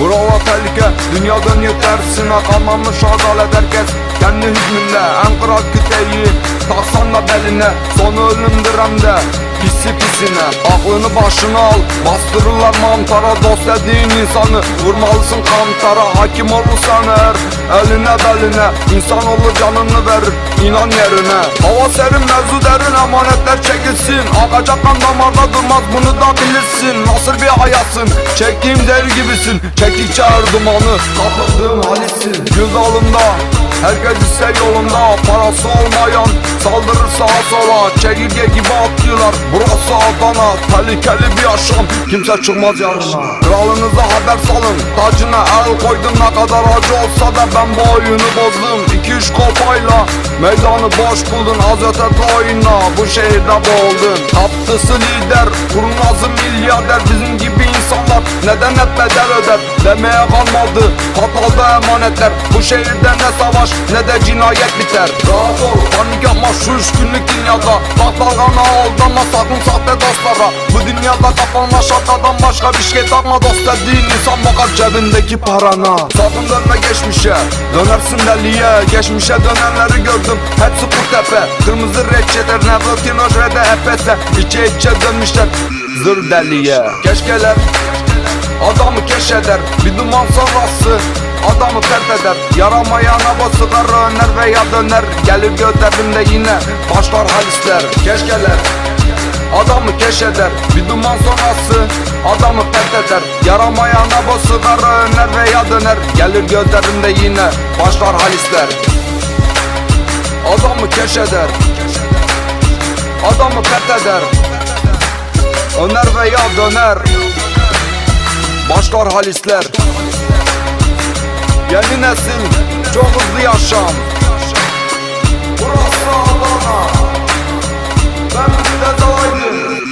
Bravo tehlike dünyadan yetersine kalmamış adalet herkes Kendi hükmünde. En kral küteyi Taksan da beline sonu ölümdür hem Pisi pisine. Aklını başına al Bastırırlar mantara. Dost dediğin insanı Vurmalısın kantara. Hakim olursan eğer Eline beline. İnsanoğlu canını verir inan yerine. Hava serin mevzu derin. Emanetler çekilsin. Akacak kan damarda durmaz bunu da bilirsin. Nasıl bir hayasın çektiğim zehir gibisin. Çektikçe her dumanı kapıldığım halisin. Gül dalında herkes ise yolunda. Parası olmayan saldırır sağa sola Çekirge gibi atlıyorlar burası Adana Tehlikeli bir yaşam. Kimse çıkmaz yanına. Kralınıza haber salın. Tacına el koydum Ne kadar acı olsa da ben bu oyunu bozdum. 2-3 kopayla meydanı boş buldun. Az ötede oyna bu şehirde boğuldun. Kaptısı lider kurnazı milyarder. Bizim gibi insanlar neden hep bedel öder? Demeye hatalı emanetler. Bu şehirde ne savaş ne de cinayet biter. Rahat panik yapma şu üç günlük dünyada. Bak dalgana aldanma sakın sahte dostlara. Bu dünyada kafana şartlardan başka bir şey takma Dost dediğin insan bakar cebindeki parana. Sakın dönme geçmişe. Dönersin deliye. Geçmişe dönenleri gördüm. Hepsi kurtepe Kırmızı reçete nevrotin ojrede epese İçe içe dönmüşler. Zır deliye. Keşkeler. Adamı keşeder bir duman sonrası Adamı fert eder. Yaramayana basıkar öner veya döner Gelir gözlerimde yine başlar halisler Keşkeler. Adamı keşeder bir duman sonrası Adamı fert eder. Yaramayana basıkar öner veya döner Gelir gözlerimde yine başlar halisler Adamı keşeder Adamı fert eder. Öner veya döner Başkar halisler. Yeni nesil Çok hızlı yaşam. Burası Adana. Ben bir de dalaydın